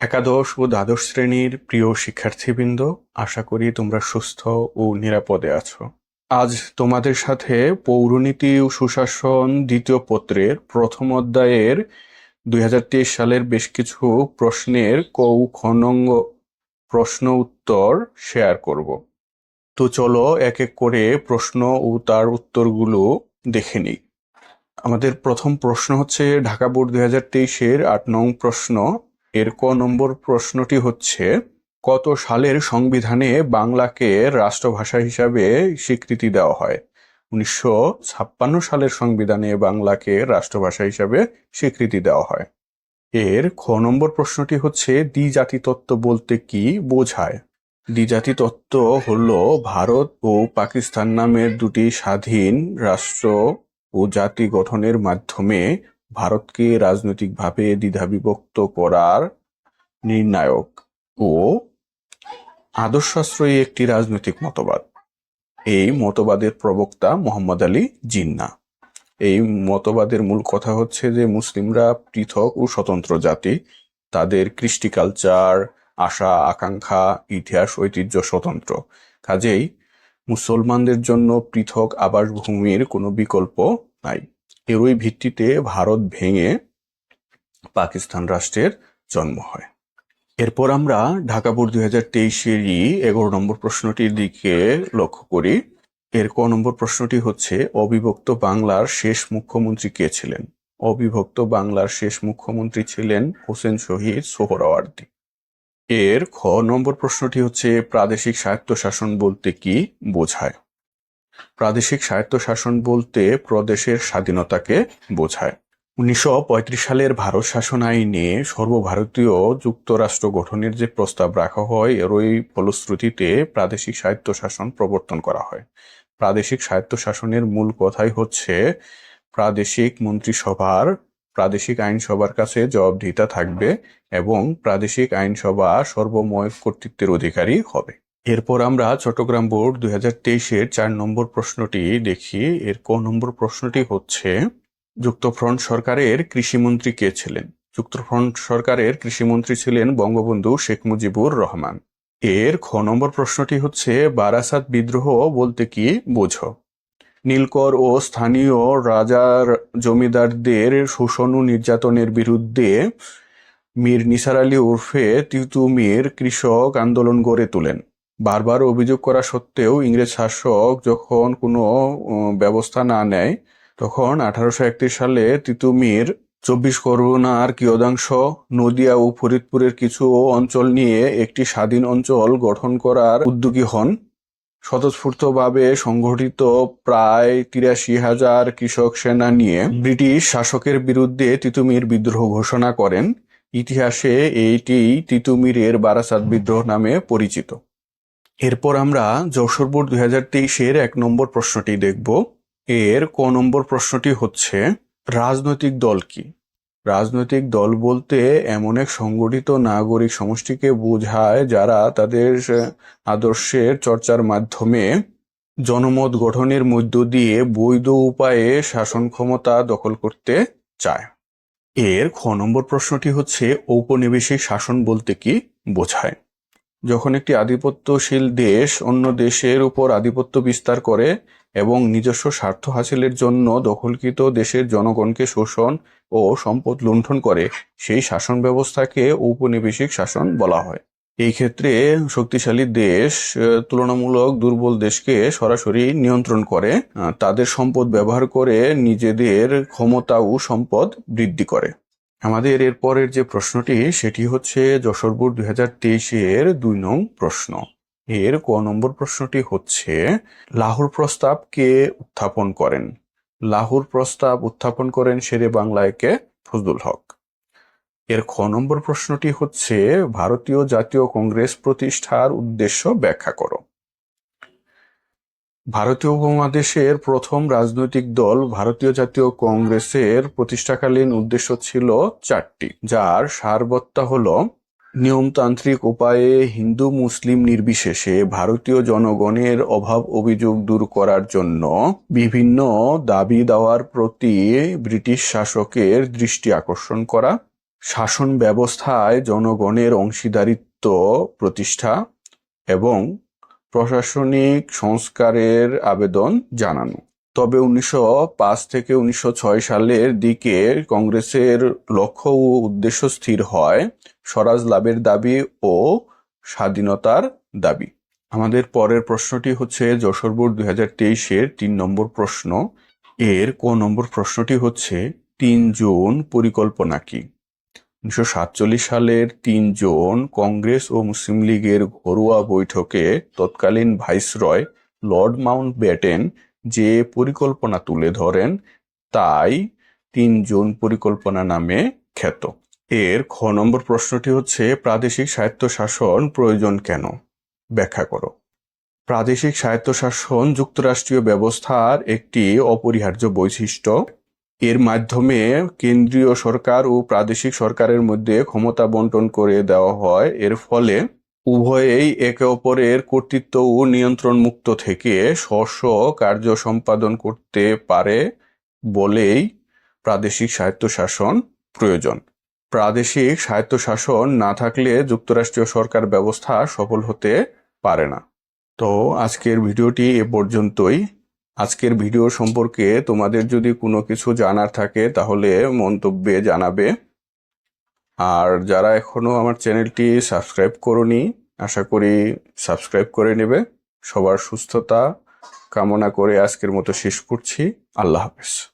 একাদশ ও দ্বাদশ শ্রেণির প্রিয় শিক্ষার্থীবৃন্দ, আশা করি তোমরা সুস্থ ও নিরাপদে আছো। আজ তোমাদের সাথে পৌরনীতি ও সুশাসন দ্বিতীয় পত্রের প্রথম অধ্যায়ের দুই হাজার তেইশ সালের বেশ কিছু প্রশ্নের কৌ খনঙ্গ প্রশ্ন উত্তর শেয়ার করব। তো চলো এক এক করে প্রশ্ন ও তার উত্তরগুলো দেখে নিই। আমাদের প্রথম প্রশ্ন হচ্ছে, ঢাকা বোর্ড দুই হাজার তেইশের আট নং প্রশ্ন এর ক নম্বর প্রশ্নটি হচ্ছে, কত সালের সংবিধানে বাংলাকে রাষ্ট্রভাষা হিসাবে স্বীকৃতি দেওয়া হয়? উনিশশো ছাপ্পান্ন সালের সংবিধানে বাংলাকে রাষ্ট্রভাষা হিসাবে স্বীকৃতি দেওয়া হয়। এর খ নম্বর প্রশ্নটি হচ্ছে দ্বিজাতি তত্ত্ব বলতে কি বোঝায়? দ্বিজাতি তত্ত্ব হল ভারত ও পাকিস্তান নামের দুটি স্বাধীন রাষ্ট্র ও জাতি গঠনের মাধ্যমে ভারতকে রাজনৈতিকভাবে দ্বিধাবিভক্ত করার নির্ণায়ক ও আদর্শাশ্রয়ী একটি রাজনৈতিক মতবাদ। এই মতবাদের প্রবক্তা মোহাম্মদ আলী জিন্না। এই মতবাদের মূল কথা হচ্ছে যে, মুসলিমরা পৃথক ও স্বতন্ত্র জাতি। তাদের কৃষ্টি কালচার, আশা, আকাঙ্ক্ষা, ইতিহাস, ঐতিহ্য স্বতন্ত্র। কাজেই মুসলমানদের জন্য পৃথক আবাসভূমির কোনো বিকল্প নাই। এরই ভিত্তিতে ভারত ভেঙে পাকিস্তান রাষ্ট্রের জন্ম হয়। এরপর আমরা ঢাকা বোর্ড দুই হাজার তেইশেরই এগারো নম্বর প্রশ্নটির দিকে লক্ষ্য করি। এর ক নম্বর প্রশ্নটি হচ্ছে, অবিভক্ত বাংলার শেষ মুখ্যমন্ত্রী কে ছিলেন? অবিভক্ত বাংলার শেষ মুখ্যমন্ত্রী ছিলেন হোসেন শহীদ সোহরাওয়ার্দী। এর খ নম্বর প্রশ্নটি হচ্ছে, প্রাদেশিক স্বায়ত্তশাসন বলতে কি বোঝায়? প্রাদেশিক স্বায়ত্তশাসন বলতে প্রদেশের স্বাধীনতাকে বোঝায়। উনিশশো পঁয়ত্রিশ সালের ভারত শাসন আইনে সর্বভারতীয় যুক্তরাষ্ট্র গঠনের যে প্রস্তাব রাখা হয়, এরই ফলশ্রুতিতে প্রাদেশিক স্বায়ত্তশাসন প্রবর্তন করা হয়। প্রাদেশিক স্বায়ত্তশাসনের মূল কথাই হচ্ছে প্রাদেশিক মন্ত্রিসভার, প্রাদেশিক আইনসভার কাছে জবাবদিহিতা থাকবে এবং প্রাদেশিক আইনসভা সর্বময় কর্তৃত্বের অধিকারী হবে। এরপর আমরা চট্টগ্রাম বোর্ড দুই হাজার তেইশের চার নম্বর প্রশ্নটি দেখি। এর ক নম্বর প্রশ্নটি হচ্ছে, যুক্তফ্রন্ট সরকারের কৃষিমন্ত্রী কে ছিলেন? যুক্তফ্রন্ট সরকারের কৃষিমন্ত্রী ছিলেন বঙ্গবন্ধু শেখ মুজিবুর রহমান। এর খ নম্বর প্রশ্নটি হচ্ছে, বারাসাত বিদ্রোহ বলতে কি বোঝো? নীলকর ও স্থানীয় রাজার জমিদারদের শোষণ ও নির্যাতনের বিরুদ্ধে মীর নিসার আলী ওরফে তিতুমির কৃষক আন্দোলন গড়ে তোলেন। বারবার অভিযোগ করা সত্ত্বেও ইংরেজ শাসক যখন কোনো ব্যবস্থা না নেয়, তখন আঠারোশো একত্রিশ সালে তিতুমির চব্বিশ পরগনার কিয়দাংশ, নদিয়া ও ফরিদপুরের কিছু অঞ্চল নিয়ে একটি স্বাধীন অঞ্চল গঠন করার উদ্যোগী হন। স্বতঃস্ফূর্তভাবে সংগঠিত প্রায় তিরাশি হাজার কৃষক সেনা নিয়ে ব্রিটিশ শাসকের বিরুদ্ধে তিতুমির বিদ্রোহ ঘোষণা করেন। ইতিহাসে এইটি তিতুমিরের বারাসাত বিদ্রোহ নামে পরিচিত। এরপর আমরা যশোর বোর্ড দুই হাজার তেইশের এক নম্বর প্রশ্নটি দেখব। এর ক নম্বর প্রশ্নটি হচ্ছে, রাজনৈতিক দল কি? রাজনৈতিক দল বলতে এমন এক সংগঠিত নাগরিক সমষ্টিকে বোঝায় যারা তাদের আদর্শের চর্চার মাধ্যমে জনমত গঠনের মধ্য দিয়ে বৈধ উপায়ে শাসন ক্ষমতা দখল করতে চায়। এর খ নম্বর প্রশ্নটি হচ্ছে, ঔপনিবেশিক শাসন বলতে কি বোঝায়? যখন একটি আধিপত্যশীল দেশ অন্য দেশের উপর আধিপত্য বিস্তার করে এবং নিজস্ব স্বার্থ হাসিলের জন্য দখলকৃত দেশের জনগণকে শোষণ ও সম্পদ লুণ্ঠন করে, সেই শাসন ব্যবস্থাকে ঔপনিবেশিক শাসন বলা হয়। এই ক্ষেত্রে শক্তিশালী দেশ তুলনামূলক দুর্বল দেশকে সরাসরি নিয়ন্ত্রণ করে তাদের সম্পদ ব্যবহার করে নিজেদের ক্ষমতা ও সম্পদ বৃদ্ধি করে। আমাদের এর পরের যে প্রশ্নটি, সেটি হচ্ছে যশোর বোর্ড দুই হাজার তেইশের দুই নং প্রশ্ন। এর ক নম্বর প্রশ্নটি হচ্ছে, লাহোর প্রস্তাব কে উত্থাপন করেন? লাহোর প্রস্তাব উত্থাপন করেন শেরে বাংলায়কে ফজলুল হক। এর খ নম্বর প্রশ্নটি হচ্ছে, ভারতীয় জাতীয় কংগ্রেস প্রতিষ্ঠার উদ্দেশ্য ব্যাখ্যা করো। ভারতীয় উপমহাদেশের প্রথম রাজনৈতিক দল ভারতীয় জাতীয় কংগ্রেসের প্রতিষ্ঠাকালীন উদ্দেশ্য ছিল চারটি, যার সারবত্তা হল নিয়মতান্ত্রিক উপায়ে হিন্দু মুসলিম নির্বিশেষে ভারতীয় জনগণের অভাব অভিযোগ দূর করার জন্য বিভিন্ন দাবি দেওয়ার প্রতি ব্রিটিশ শাসকের দৃষ্টি আকর্ষণ করা, শাসন ব্যবস্থায় জনগণের অংশীদারিত্ব প্রতিষ্ঠা এবং প্রশাসনিক সংস্কারের আবেদন জানানো। তবে উনিশশো পাঁচ থেকে উনিশশো ছয় সালের দিকে কংগ্রেসের লক্ষ্য ও উদ্দেশ্য স্থির হয় স্বরাজ লাভের দাবি ও স্বাধীনতার দাবি। আমাদের পরের প্রশ্নটি হচ্ছে যশোর বোর্ড দুই হাজার তেইশের তিন নম্বর প্রশ্ন। এর ক নম্বর প্রশ্নটি হচ্ছে, তিন জুন পরিকল্পনা কি? উনিশশো সাতচল্লিশ সালের তিন জুন কংগ্রেস ও মুসলিম লীগের ঘরোয়া বৈঠকে তৎকালীন ভাইসরয় লর্ড মাউন্ট ব্যাটেন যে পরিকল্পনা তুলে ধরেন, তাই তিন জুন পরিকল্পনা নামে খ্যাত। এর খ নম্বর প্রশ্নটি হচ্ছে, প্রাদেশিক স্বায়ত্তশাসন প্রয়োজন কেন? ব্যাখ্যা করো। প্রাদেশিক স্বায়ত্তশাসন যুক্তরাষ্ট্রীয় ব্যবস্থার একটি অপরিহার্য বৈশিষ্ট্য এর মাধ্যমে কেন্দ্রীয় সরকার ও প্রাদেশিক সরকারের মধ্যে ক্ষমতা বন্টন করে দেওয়া হয়। এর ফলে উভয়েই একে অপরের কর্তৃত্ব ও নিয়ন্ত্রণ মুক্ত থেকে স্ব কার্য সম্পাদন করতে পারে বলেই প্রাদেশিক স্বায়ত্তশাসন প্রয়োজন। প্রাদেশিক স্বায়ত্তশাসন না থাকলে যুক্তরাষ্ট্রীয় সরকার ব্যবস্থা সফল হতে পারে না। তো আজকের ভিডিওটি এ পর্যন্তই। আজকের ভিডিও সম্পর্কে তোমাদের যদি কোনো কিছু জানার থাকে, তাহলে মন্তব্যে জানাবে। আর যারা এখনও আমার চ্যানেলটি সাবস্ক্রাইব করনি, আশা করি সাবস্ক্রাইব করে নেবে। সবার সুস্থতা কামনা করে আজকের মতো শেষ করছি। আল্লাহ হাফেজ।